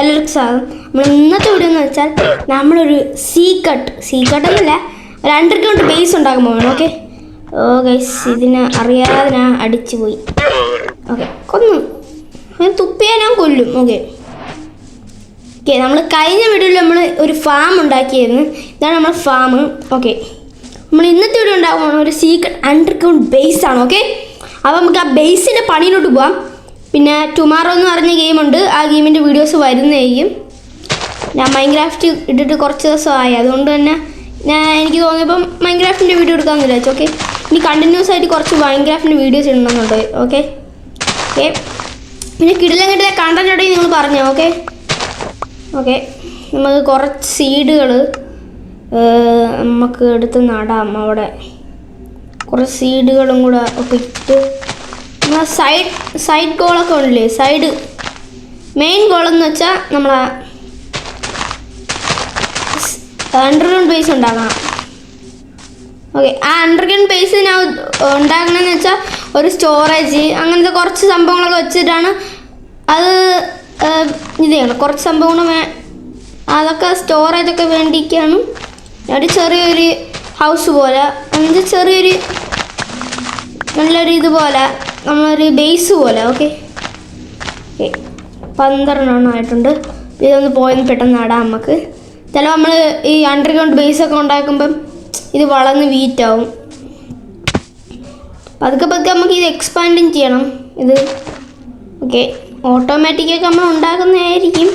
എല്ലാവർക്കും സ്വാഗതം. നമ്മൾ ഇന്നത്തെ വീഡിയോ എന്ന് വെച്ചാൽ നമ്മളൊരു സീക്കട്ട് സീക്കട്ട് എന്നല്ല ഒരു അണ്ടർഗ്രൗണ്ട് ബേസ് ഉണ്ടാക്കാൻ പോകണം ഓക്കെ ഓ ഗൈസ് ഇതിനെ അറിയാതെ ഞാൻ അടിച്ചു പോയി. ഓക്കെ കൊന്നു. അത് തുപ്പിയാൽ ഞാൻ കൊല്ലും ഓക്കെ ഓക്കെ നമ്മൾ കഴിഞ്ഞ വീഡിയോയിൽ നമ്മൾ ഒരു ഫാം ഉണ്ടാക്കിയിരുന്നു ഇതാണ് നമ്മൾ ഫാം ഓക്കെ നമ്മൾ ഇന്നത്തെ വീഡിയോ ഉണ്ടാകുമ്പോൾ ഒരു സീക്രട്ട് അണ്ടർഗ്രൗണ്ട് ബേസ് ആണ് ഓക്കെ അപ്പോൾ നമുക്ക് ആ ബേസിന്റെ പണിയിലോട്ട് പോവാം. പിന്നെ ടുമാറോ എന്ന് പറഞ്ഞ ഗെയിമുണ്ട് ആ ഗെയിമിന്റെ വീഡിയോസ് വരുന്നതായിരിക്കും. ഞാൻ മൈൻക്രാഫ്റ്റ് ഇട്ടിട്ട് കുറച്ച് ദിവസമായി. അതുകൊണ്ട് തന്നെ ഞാൻ എനിക്ക് തോന്നിയപ്പം മൈൻക്രാഫ്റ്റിന്റെ വീഡിയോ എടുക്കാമെന്ന് വിചാരിച്ചു. ഓക്കെ ഇനി കണ്ടിന്യൂസ് ആയിട്ട് കുറച്ച് മൈൻക്രാഫ്റ്റിന്റെ വീഡിയോസ് ഇടണമെന്നുണ്ട്. ഓക്കെ ഓക്കെ പിന്നെ കിടിലം കിടില കണ്ടന്റ് ഉണ്ടെങ്കിൽ നിങ്ങൾ പറഞ്ഞോ? ഓക്കെ ഓക്കെ നമുക്ക് കുറച്ച് സീഡുകൾ നമുക്ക് എടുത്ത് നടാം അവിടെ. കുറച്ച് സീഡുകളും കൂടെ ഒക്കെ ഇട്ട് നമ്മളെ സൈഡ് സൈഡ് ഗോളൊക്കെ ഉണ്ടല്ലേ? സൈഡ് മെയിൻ ഗോളെന്ന് വെച്ചാൽ നമ്മളെ അണ്ടർഗ്രൗണ്ട് ബേസ് ഉണ്ടാക്കണം. ഓക്കെ ആ അണ്ടർഗ്രൗണ്ട് ബേസ് ഞാൻ ഉണ്ടാക്കണമെന്ന് വെച്ചാൽ ഒരു സ്റ്റോറേജ് അങ്ങനത്തെ കുറച്ച് സംഭവങ്ങളൊക്കെ വെച്ചിട്ടാണ് അത് ഇത് ചെയ്യണം. കുറച്ച് സംഭവങ്ങൾ അതൊക്കെ സ്റ്റോറേജൊക്കെ വേണ്ടിയിട്ടാണ് ഒരു ചെറിയൊരു ഹൗസ് പോലെ അങ്ങനത്തെ ചെറിയൊരു നല്ലൊരു ഇതുപോലെ നമ്മളൊരു ബേസ് പോലെ ഓക്കെ പന്ത്രണ്ടെണ്ണം ആയിട്ടുണ്ട്. ഇതൊന്ന് പോയെന്ന് പെട്ടെന്ന് നടാം നമുക്ക് ചില നമ്മൾ ഈ അണ്ടർഗ്രൗണ്ട് ബേസ് ഒക്കെ ഉണ്ടാക്കുമ്പം ഇത് വളർന്ന് വീറ്റാവും പതുക്കെ പതുക്കെ നമുക്ക് ഇത് എക്സ്പാൻഡും ചെയ്യണം. ഇത് ഓക്കെ ഓട്ടോമാറ്റിക്കൊക്കെ നമ്മൾ ഉണ്ടാക്കുന്നതായിരിക്കും.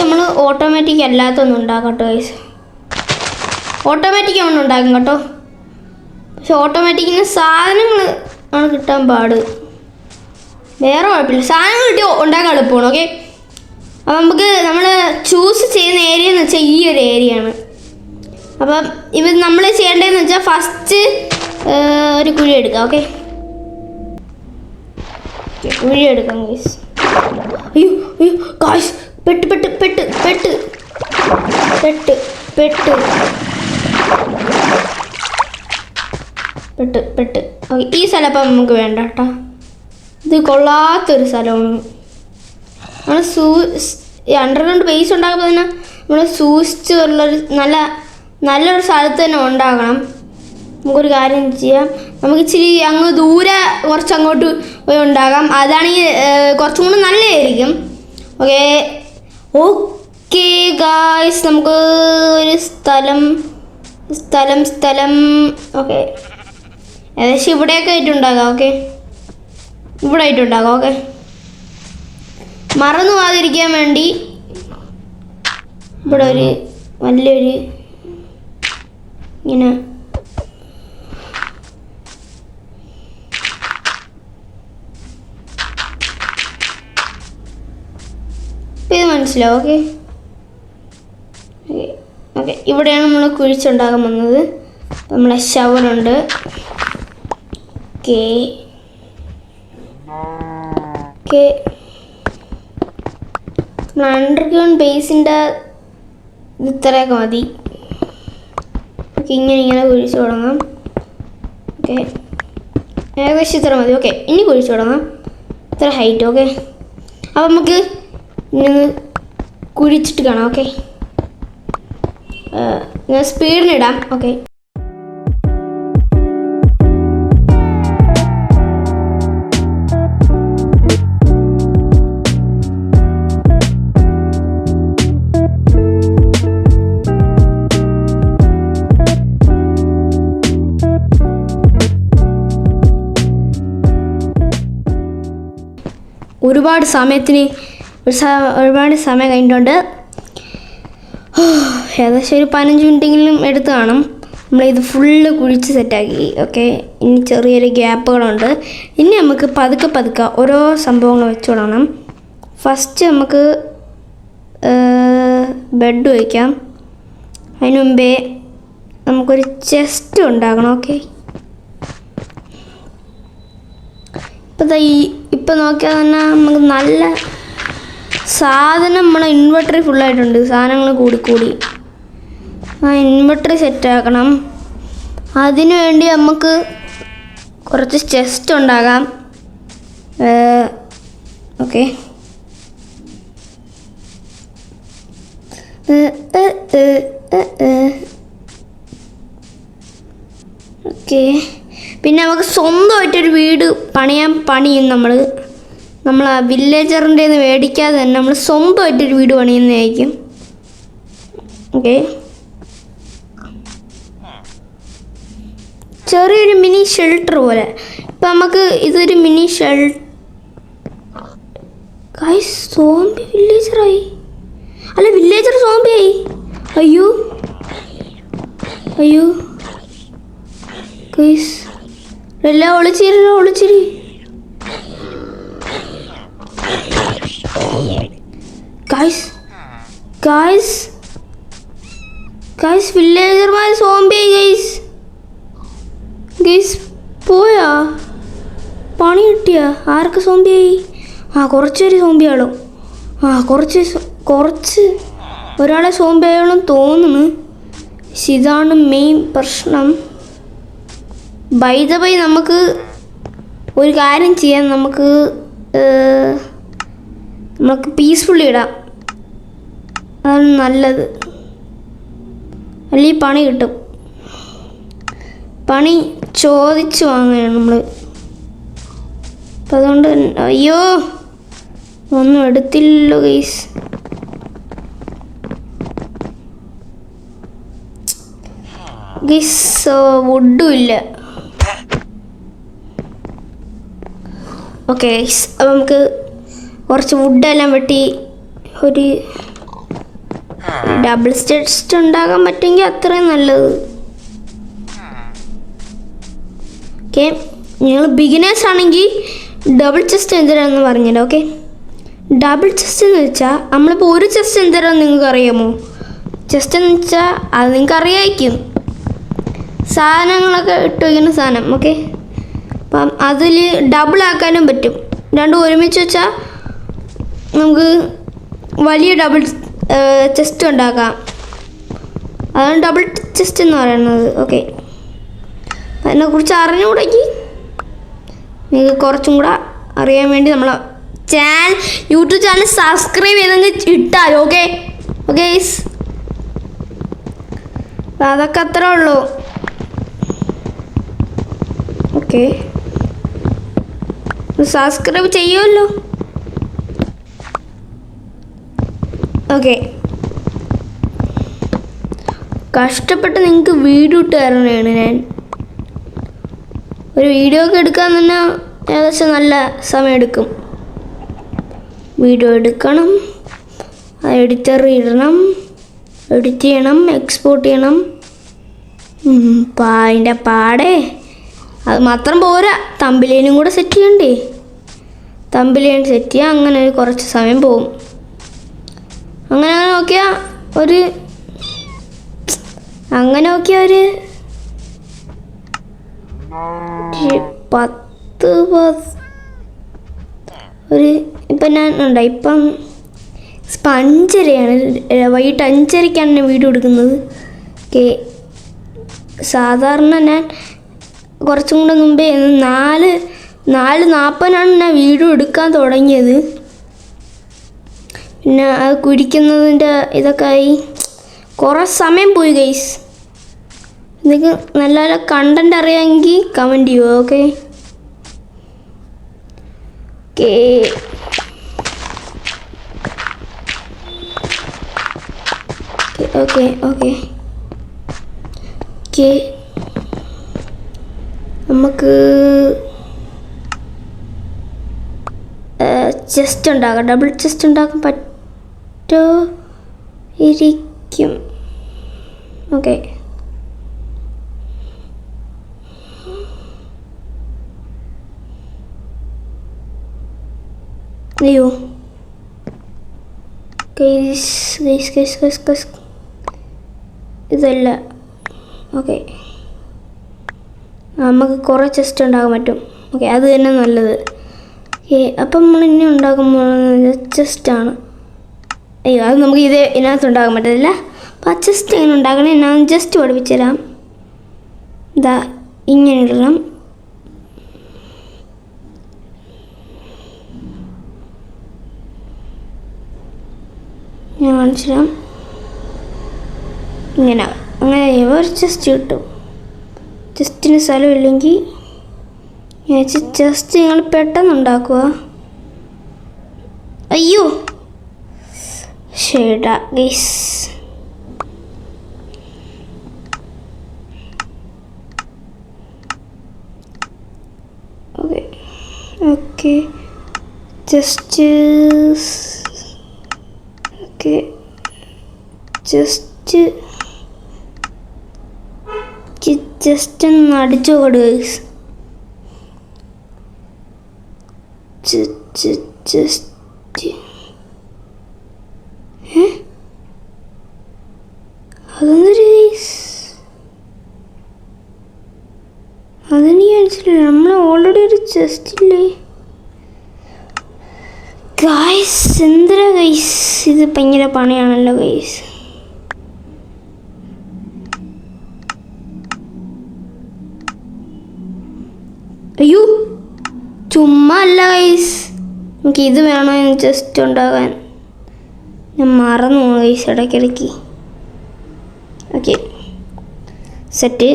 നമ്മൾ ഓട്ടോമാറ്റിക് അല്ലാത്തൊന്നും ഉണ്ടാക്കട്ടോ ഗൈസ് ഓട്ടോമാറ്റിക് നമ്മൾ ഉണ്ടാക്കും കേട്ടോ. പക്ഷെ ഓട്ടോമാറ്റിക്കിന് സാധനങ്ങൾ ആണ് കിട്ടാൻ പാട്. വേറെ കുഴപ്പമില്ല. സാധനങ്ങൾ കിട്ടി ഉണ്ടാക്കാൻ എളുപ്പമാണ് ഓക്കെ അപ്പം നമുക്ക് നമ്മൾ ചൂസ് ചെയ്യുന്ന ഏരിയ എന്ന് വെച്ചാൽ ഈ ഒരു ഏരിയ ആണ്. അപ്പം ഇവ നമ്മൾ ചെയ്യേണ്ടതെന്ന് വെച്ചാൽ ഫസ്റ്റ് ഒരു കുഴി എടുക്കുക ഓക്കെ കുഴി എടുക്കാം ഗൈസ് അയ്യോ അയ്യോ കാശ് പെട്ട് പെട്ട് പെട്ട് പെട്ട്. പെട്ട് പെട്ട്. പെട്ട് പെട്ട്. ഓക്കെ ഈ സ്ഥലം അപ്പം നമുക്ക് വേണ്ട കേട്ടോ ഇത് കൊള്ളാത്തൊരു സ്ഥലമാണ്. നമ്മൾ സൂ അണ്ടർഗ്രൗണ്ട് ബേസ് ഉണ്ടാക്കുമ്പോൾ തന്നെ നമ്മൾ സൂക്ഷിച്ച് ഉള്ളൊരു നല്ല നല്ലൊരു സ്ഥലത്ത് തന്നെ ഉണ്ടാകണം. നമുക്കൊരു കാര്യം ചെയ്യാം. നമുക്ക് ഇച്ചിരി അങ്ങ് ദൂരെ കുറച്ച് അങ്ങോട്ട് പോയി ഉണ്ടാകാം. അതാണെങ്കിൽ കുറച്ചും കൂടി നല്ലതായിരിക്കും. ഓക്കെ. ഓക്കെ ഗായ്സ് നമുക്ക് ഒരു സ്ഥലം സ്ഥലം സ്ഥലം. ഓക്കെ. ഏകദേശം ഇവിടെയൊക്കെ ആയിട്ടുണ്ടാകാം ഓക്കെ ഇവിടെ ആയിട്ടുണ്ടാകാം ഓക്കെ മറന്നു പോകാതിരിക്കാൻ വേണ്ടി ഇവിടെ ഒരു വലിയൊരു ഇങ്ങനെ ഇത് മനസ്സിലാവും ഓക്കെ ഓക്കെ ഇവിടെയാണ് നമ്മൾ കുഴിച്ചുണ്ടാകാൻ വന്നത്. നമ്മളെ ഷവറുണ്ട് ഓക്കെ ഓക്കെ അണ്ടർഗ്രൗണ്ട് ബേസിന്റെ ഇത്രയൊക്കെ മതി. ഓക്കെ ഇങ്ങനെ ഇങ്ങനെ കുഴിച്ചു തുടങ്ങാം. ഓക്കെ ഏകദേശം ഇത്ര മതി. ഓക്കെ ഇനി കുഴിച്ചു തുടങ്ങാം. ഇത്ര ഹൈറ്റ് ഓക്കെ അപ്പം നമുക്ക് ഇന്ന് കുഴിച്ചിട്ട് കാണാം ഓക്കെ സ്പീഡിനിടാം ഓക്കെ ഒരുപാട് സമയത്തിന് ഒരു ഒരുപാട് സമയം കഴിഞ്ഞിട്ടുണ്ട്. ഏകദേശം ഒരു പതിനഞ്ച് മിനിറ്റെങ്കിലും എടുത്ത് കാണും. നമ്മളിത് ഫുള്ള് കുഴിച്ച് സെറ്റാക്കി ഓക്കെ ഇനി ചെറിയൊരു ഗ്യാപ്പുകളുണ്ട്. ഇനി നമുക്ക് പതുക്കെ പതുക്കെ ഓരോ സംഭവങ്ങൾ വെച്ച് തുടങ്ങണം. ഫസ്റ്റ് നമുക്ക് ബെഡ് വയ്ക്കാം അതിനുമുമ്പേ നമുക്കൊരു ചെസ്റ്റ് ഉണ്ടാക്കണം ഓക്കെ ഇപ്പം ഈ ഇപ്പം നോക്കിയാൽ തന്നെ നമുക്ക് നല്ല സാധനം നമ്മളെ ഇൻവെർട്ടറി ഫുള്ളായിട്ടുണ്ട് സാധനങ്ങൾ കൂടി കൂടി. ആ ഇൻവെർട്ടറി സെറ്റാക്കണം. അതിനു വേണ്ടി നമുക്ക് കുറച്ച് ചെസ്റ്റ് ഉണ്ടാകാം. ഓക്കെ. ഓക്കെ. പിന്നെ നമുക്ക് സ്വന്തമായിട്ടൊരു വീട് പണിയാൻ പണിയും നമ്മൾ നമ്മൾ ആ വില്ലേജറിന്റെ മേടിക്കാതെ തന്നെ നമ്മൾ സ്വന്തമായിട്ടൊരു വീട് പണിയുന്നതായിരിക്കും. ഓക്കെ. ചെറിയൊരു മിനി ഷെൽട്ടർ പോലെ. ഇപ്പം നമുക്ക് ഇതൊരു മിനി ഷെൽ സോംബി വില്ലേജറായി അല്ല വില്ലേജർ സോംബിയായി അയ്യോ. അയ്യോ. ഗൈസ് ഒളിച്ചിരി ഗൈസ് പോയാ? പണി കിട്ടിയാ? ആർക്ക് സോംബിയായി ആ കുറച്ച് പേര് ആ കുറച്ച് കുറച്ച് ഒരാളെ സോംബിയായോളം തോന്നുന്നു. ഇതാണ് മെയിൻ പ്രശ്നം. ബൈ ദ ബൈ നമുക്ക് ഒരു കാര്യം ചെയ്യാൻ നമുക്ക് നമുക്ക് പീസ്ഫുള്ളി ഇടാം. അതാണ് നല്ലത്. അല്ലെങ്കിൽ പണി കിട്ടും. പണി ചോദിച്ചു വാങ്ങുകയാണ് നമ്മൾ അപ്പം അതുകൊണ്ട് അയ്യോ ഒന്നും എടുത്തില്ലല്ലോ ഗൈസ് ഗൈസ് വുഡും ഇല്ല. ഓക്കെ ഗൈസ് അപ്പം നമുക്ക് കുറച്ച് വുഡെല്ലാം വെട്ടി ഒരു ഡബിൾ സ്റ്റെസ്റ്റ് ഉണ്ടാകാൻ പറ്റുമെങ്കിൽ അത്രയും നല്ലത്. ഓക്കെ നിങ്ങൾ ബിഗിനേഴ്സ് ആണെങ്കിൽ ഡബിൾ ചെസ്റ്റ് എന്തിനാന്ന് പറഞ്ഞില്ല ഓക്കെ? ഡബിൾ ചെസ്റ്റ് എന്ന് വെച്ചാൽ നമ്മളിപ്പോൾ ഒരു ചെസ്റ്റ് എന്തിനാന്ന് നിങ്ങൾക്ക് അറിയാമോ? ചെസ്റ്റ് എന്ന് വെച്ചാൽ അത് നിങ്ങൾക്ക് അറിയായിരിക്കും. സാധനങ്ങളൊക്കെ ഇട്ട് വയ്ക്കുന്ന സാധനം ഓക്കെ? അപ്പം അതിൽ ഡബിൾ ആക്കാനും പറ്റും. രണ്ടും ഒരുമിച്ച് വെച്ചാൽ നമുക്ക് വലിയ ഡബിൾ ചെസ്റ്റ് ഉണ്ടാക്കാം. അതാണ് ഡബിൾ ചെസ്റ്റ് എന്ന് പറയുന്നത്. ഓക്കെ അതിനെക്കുറിച്ച് അറിഞ്ഞുകൂടെങ്കിൽ നിങ്ങൾക്ക് കുറച്ചും കൂടെ അറിയാൻ വേണ്ടി നമ്മൾ ചാനൽ യൂട്യൂബ് ചാനൽ സബ്സ്ക്രൈബ് ചെയ്തെങ്കിൽ ഇട്ടാൽ ഓക്കെ ഓക്കെ അതൊക്കെ അത്രേ ഉള്ളൂ. ഓക്കെ സബ്സ്ക്രൈബ് ചെയ്യുമല്ലോ. ഓക്കെ കഷ്ടപ്പെട്ട് നിങ്ങൾക്ക് വീഡിയോ ഇട്ട് തരണയാണ് ഞാൻ. ഒരു വീഡിയോ ഒക്കെ എടുക്കാൻ തന്നെ ഏകദേശം നല്ല സമയമെടുക്കും വീഡിയോ എടുക്കണം എഡിറ്റർ ഇടണം എഡിറ്റ് ചെയ്യണം എക്സ്പോർട്ട് ചെയ്യണം. അതിന്റെ പാടേ അത് മാത്രം പോരാ. തമ്പിലേനും കൂടെ സെറ്റ് ചെയ്യണ്ടേ? തമ്പിലേൻ സെറ്റ് ചെയ്യാം അങ്ങനെ ഒരു കുറച്ച് സമയം പോകും. അങ്ങനെ അങ്ങനെ നോക്കിയാൽ ഒരു അങ്ങനെ നോക്കിയാൽ ഒരു പത്ത് ഒരു ഇപ്പം ഞാൻ ഉണ്ടായി ഇപ്പം ഇപ്പം അഞ്ചരയാണ് വൈകിട്ട് അഞ്ചരയ്ക്കാണ് ഞാൻ വീഡിയോ എടുക്കുന്നത്. ഓക്കെ സാധാരണ ഞാൻ കുറച്ചും കൂടെ മുമ്പേ നാല് നാല് നാൽപ്പതിനാണ് ഞാൻ വീഡിയോ എടുക്കാൻ തുടങ്ങിയത്. പിന്നെ അത് കുരിക്കുന്നതിന്റെ ഇതൊക്കെ ആയി. കുറേ സമയം പോയി ഗൈസ് നിങ്ങൾക്ക് നല്ല നല്ല കണ്ടന്റ് അറിയാമെങ്കിൽ കമന്റ് ചെയ്യുമോ okay okay okay okay okay നമുക്ക് ചെസ്റ്റ് ഉണ്ടാക്കാം. ഡബിൾ ചെസ്റ്റ് ഉണ്ടാക്കാൻ പറ്റോ ഇരിക്കും ഓക്കെ അയ്യോ ഗൈസ് ഗൈസ് ഗൈസ് ഗൈസ് ഇതല്ല. ഓക്കെ നമുക്ക് കുറേ ചെസ്റ്റ് ഉണ്ടാക്കാൻ പറ്റും. ഓക്കെ അത് തന്നെ നല്ലത്. ഓക്കെ അപ്പം നമ്മൾ ഇനി ഉണ്ടാക്കുമ്പോൾ ചെസ്റ്റാണ് അയ്യോ അത് നമുക്ക് ഇത് ഇതിനകത്ത് ഉണ്ടാക്കാൻ പറ്റത്തില്ല. അപ്പം ആ ചെസ്റ്റ് എങ്ങനെ ഉണ്ടാക്കണേ? ഞാൻ ജസ്റ്റ് പഠിപ്പിച്ചു തരാം ഇതാ ഇങ്ങനെ ഇടണം. ഞാൻ കാണിച്ചു തരാം ഇങ്ങനെ അങ്ങനെ ഒരു ചെസ്റ്റ് കിട്ടും. ചെസ്റ്റിന് സ്ഥലമില്ലെങ്കിൽ ജസ്റ്റ് നിങ്ങൾ പെട്ടെന്ന് ഉണ്ടാക്കുക അയ്യോ. Guys okay okay just okay just just ഒന്ന് അടിച്ചു കൊടു ജസ്റ്റ് ഓൾറെഡി ഒരു ചെസ്റ്റ് ഇല്ലേ? ഗൈസ് എന്തിനാ ഗൈസ് ഇത് ഭയങ്കര പണിയാണല്ലോ ഗൈസ് അയ്യോ ചുമ്മാ അല്ല ഗൈസ് എനിക്ക് ഇത് വേണോ ജസ്റ്റ് ഉണ്ടാകാൻ. ഞാൻ മറന്നു ഗൈസ് ഇടയ്ക്കിടയ്ക്ക്. ഓക്കെ സെറ്റ്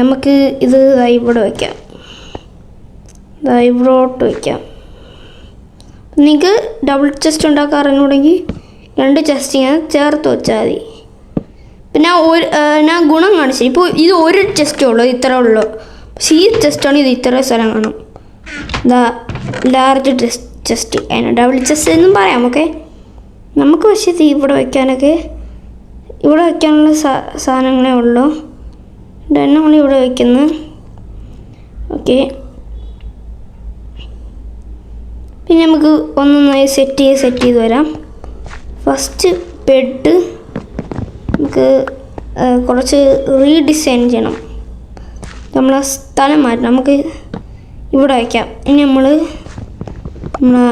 നമുക്ക് ഇത് ഇവിടെ വയ്ക്കാം ഇവിടോട്ട് വയ്ക്കാം നിങ്ങൾക്ക് ഡബിൾ ചെസ്റ്റ് ഉണ്ടാക്കാൻ അറിഞ്ഞൂടെങ്കിൽ രണ്ട് ചെസ്റ്റ് ഞാൻ ചേർത്ത് വെച്ചാൽ മതി. പിന്നെ ഒരു ഞാൻ ഗുണം കാണിച്ചു. ഇപ്പോൾ ഇത് ഒരു ചെസ്റ്റേ ഉള്ളൂ ഇത്ര ഉള്ളൂ. ഈ ചെസ്റ്റാണ് ഇത് ഇത്ര സ്ഥലം കാണും. ലാർജ് ചെസ്റ്റ് അതിന് ഡബിൾ ചെസ്റ്റ് എന്നും പറയാം ഓക്കെ നമുക്ക് പക്ഷേ ഇത് ഇവിടെ വയ്ക്കാനൊക്കെ ഇവിടെ വയ്ക്കാനുള്ള സാ- സാധനങ്ങളേ ഉള്ളൂ. ഇതാണ് നമ്മൾ ഇവിടെ വയ്ക്കുന്നത് ഓക്കെ പിന്നെ നമുക്ക് ഒന്നൊന്നായി സെറ്റ് ചെയ്ത് സെറ്റ് ചെയ്ത് വരാം. ഫസ്റ്റ് ബെഡ് നമുക്ക് കുറച്ച് റീഡിസൈൻ ചെയ്യണം. നമ്മൾ ആ സ്ഥലം മാറ്റി നമുക്ക് ഇവിടെ വയ്ക്കാം. ഇനി നമ്മൾ നമ്മളെ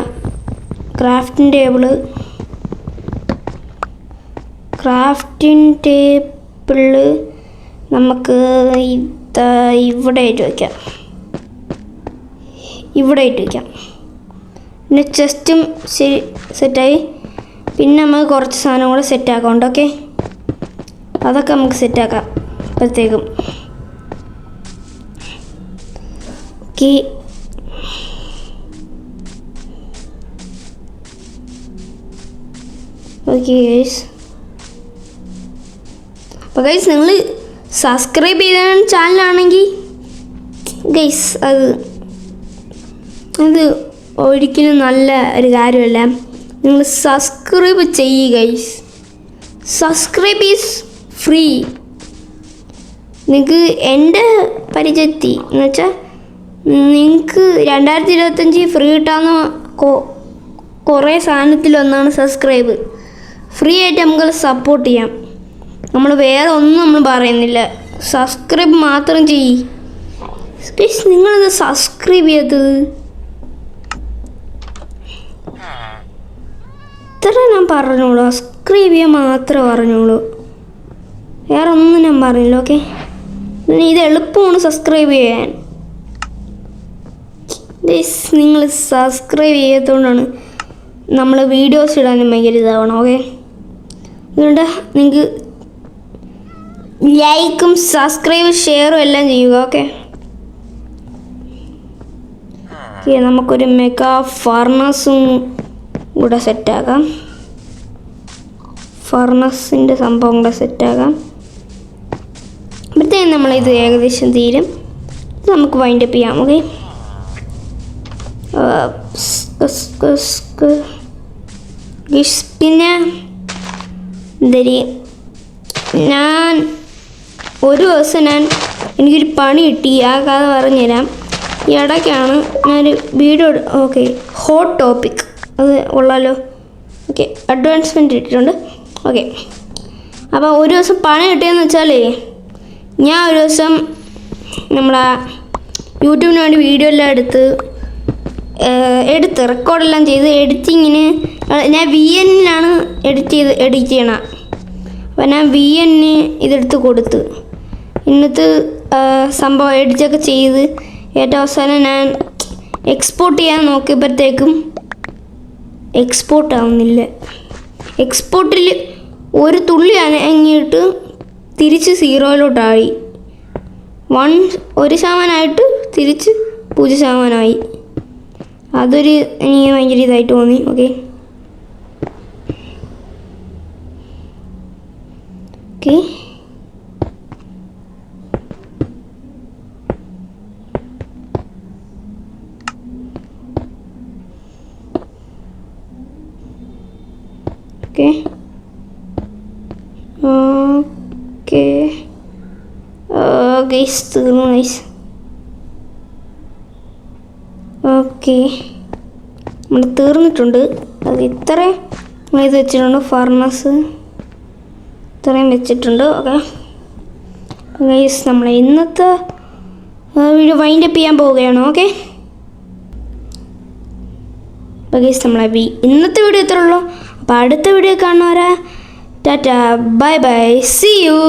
ക്രാഫ്റ്റിംഗ് ടേബിൾ ക്രാഫ്റ്റിംഗ് ടേബിൾ നമുക്ക് ഇവിടെ ആയിട്ട് വയ്ക്കാം. ഇവിടെ ആയിട്ട് വയ്ക്കാം. പിന്നെ ചെസ്റ്റും ശരി സെറ്റായി. പിന്നെ നമുക്ക് കുറച്ച് സാധനം കൂടെ സെറ്റാക്കാം ഓക്കെ? അതൊക്കെ നമുക്ക് സെറ്റാക്കാം. അപ്പോഴത്തേക്കും. ഗൈസ് അപ്പോൾ ഗൈസ് നിങ്ങൾ സബ്സ്ക്രൈബ് ചെയ്ത ചാനലാണെങ്കിൽ ഗൈസ് അത് ഇത് ഒരിക്കലും നല്ല ഒരു കാര്യമല്ല. നിങ്ങൾ സബ്സ്ക്രൈബ് ചെയ്യുക ഗൈസ് സബ്സ്ക്രൈബ് ഈസ് ഫ്രീ നിങ്ങൾക്ക് എന്റെ പരിചയത്തി എന്ന് വെച്ചാൽ നിങ്ങൾക്ക് രണ്ടായിരത്തി ഇരുപത്തഞ്ച് ഫ്രീ കിട്ടാവുന്ന കുറേ സാധനത്തിലൊന്നാണ് സബ്സ്ക്രൈബ് ഫ്രീ ആയിട്ട് നമുക്ക് സപ്പോർട്ട് ചെയ്യാം. നമ്മൾ വേറെ ഒന്നും നമ്മൾ പറയുന്നില്ല. സബ്സ്ക്രൈബ് മാത്രം ചെയ്യ്. ഗൈസ് നിങ്ങളത് സബ്സ്ക്രൈബ് ചെയ്യാത്തത്? ഇത്ര ഞാൻ പറഞ്ഞോളൂ. സബ്സ്ക്രൈബ് ചെയ്യാൻ മാത്രമേ പറഞ്ഞോളൂ. വേറെ ഒന്നും ഞാൻ പറഞ്ഞില്ല ഓക്കെ ഇത് എളുപ്പമാണ് സബ്സ്ക്രൈബ് ചെയ്യാൻ. നിങ്ങൾ സബ്സ്ക്രൈബ് ചെയ്യാത്തതുകൊണ്ടാണ് നമ്മൾ വീഡിയോസ് ഇടാനും ഭയങ്കര ഇതാവണം ഓക്കെ അതുകൊണ്ട് നിങ്ങൾക്ക് ലൈക്കും സബ്സ്ക്രൈബ് ഷെയറും എല്ലാം ചെയ്യുക ഓക്കെ ഓക്കെ നമുക്കൊരു മെഗാ ഫർണസും കൂടെ സെറ്റാക്കാം ഫർണസിന്റെ സംഭവം കൂടെ സെറ്റാക്കാം അപ്പോഴത്തേക്കും നമ്മളിത് ഏകദേശം തീരും. നമുക്ക് വൈൻഡപ്പ് ചെയ്യാം ഓക്കെ പിന്നെ എന്തരി ഞാൻ ഒരു ദിവസം ഞാൻ എനിക്കൊരു പണി കിട്ടി ആ കഥ പറഞ്ഞുതരാം. ഈ ഇടയ്ക്കാണ് ഞാനൊരു വീഡിയോ ഓക്കെ ഹോട്ട് ടോപ്പിക് അത് ഉള്ളല്ലോ ഓക്കെ അഡ്വാൻസ്മെന്റ് ഇട്ടിട്ടുണ്ട്. ഓക്കെ അപ്പോൾ ഒരു ദിവസം പണി കിട്ടിയെന്ന് വെച്ചാലേ ഞാൻ ഒരു ദിവസം നമ്മളെ യൂട്യൂബിന് വേണ്ടി വീഡിയോ എല്ലാം എടുത്ത് എടുത്ത് റെക്കോർഡെല്ലാം ചെയ്ത് എഡിറ്റിങ്ങിന് ഞാൻ വി എന്നിലാണ് എഡിറ്റ് ചെയ്ത് എഡിറ്റ് ചെയ്യണം. അപ്പോൾ ഞാൻ വി എന്നിന് ഇതെടുത്ത് കൊടുത്ത്. ഇന്നത്തെ സംഭവം എഡിറ്റൊക്കെ ചെയ്ത് ഏറ്റവും അവസാനം ഞാൻ എക്സ്പോർട്ട് ചെയ്യാൻ നോക്കിയപ്പോഴത്തേക്കും എക്സ്പോർട്ട് ആവുന്നില്ല. എക്സ്പോർട്ടിൽ ഒരു തുള്ളി അനങ്ങിയിട്ട് തിരിച്ച് സീറോയിലോട്ടായി വൺ ഒരു ശതമാനമായിട്ട് തിരിച്ച് പൂജ്യം ശതമാനമായി. അതൊരു എനിക്ക് ഭയങ്കര ഇതായിട്ട് തോന്നി okay okay okay okay okay തീർന്നു ഗൈസ് ഓക്കെ. നമ്മൾ തീർന്നിട്ടുണ്ട്. അത് ഇത്രയും ഇത് വെച്ചിട്ടുണ്ട് ഫർണസ്. ഇത്രയും വെച്ചിട്ടുണ്ട്. ഓക്കെ. ഗൈസ് നമ്മൾ ഇന്നത്തെ വീഡിയോ വൈൻഡപ്പ് ചെയ്യാൻ പോവുകയാണ്. ഓക്കെ. അപ്പോൾ ഗൈസ് നമ്മളെ ഇന്നത്തെ വീഡിയോ ഇത്രേ ഉള്ളൂ. അപ്പോൾ അടുത്ത വീഡിയോ കാണുന്നവരെ ടാറ്റ ബൈ ബൈ സി യു